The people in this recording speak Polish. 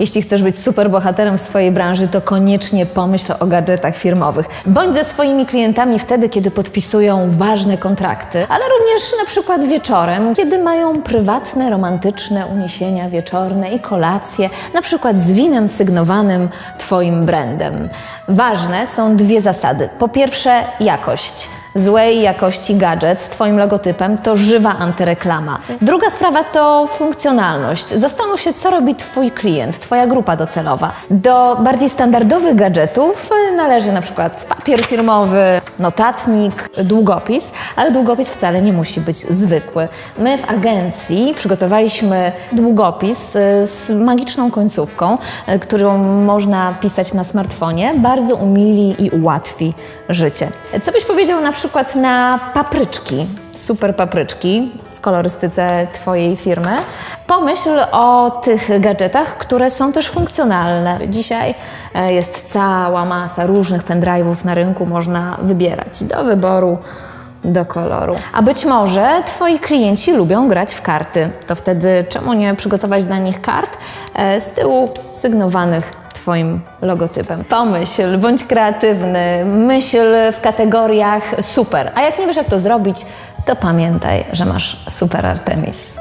Jeśli chcesz być super bohaterem w swojej branży, to koniecznie pomyśl o gadżetach firmowych. Bądź ze swoimi klientami wtedy, kiedy podpisują ważne kontrakty, ale również na przykład wieczorem, kiedy mają prywatne, romantyczne uniesienia wieczorne i kolacje, na przykład z winem sygnowanym Twoim brandem. Ważne są dwie zasady. Po pierwsze, jakość złej jakości gadżet z Twoim logotypem to żywa antyreklama. Druga sprawa to funkcjonalność. Zastanów się, co robi Twój klient, Twoja grupa docelowa. Do bardziej standardowych gadżetów y, należy na przykład papier firmowy, notatnik, długopis, ale długopis wcale nie musi być zwykły. My w agencji przygotowaliśmy długopis y, z magiczną końcówką, y, którą można pisać na smartfonie. Bardzo umili i ułatwi życie. Co byś powiedział na przykład na papryczki, super papryczki w kolorystyce Twojej firmy? Pomyśl o tych gadżetach, które są też funkcjonalne. Dzisiaj e, jest cała masa różnych pendrive'ów na rynku, można wybierać do wyboru do koloru. A być może Twoi klienci lubią grać w karty. To wtedy czemu nie przygotować dla nich kart e, z tyłu sygnowanych Twoim logotypem? Pomyśl, bądź kreatywny, myśl w kategoriach super. A jak nie wiesz, jak to zrobić, to pamiętaj, że masz super Artemis.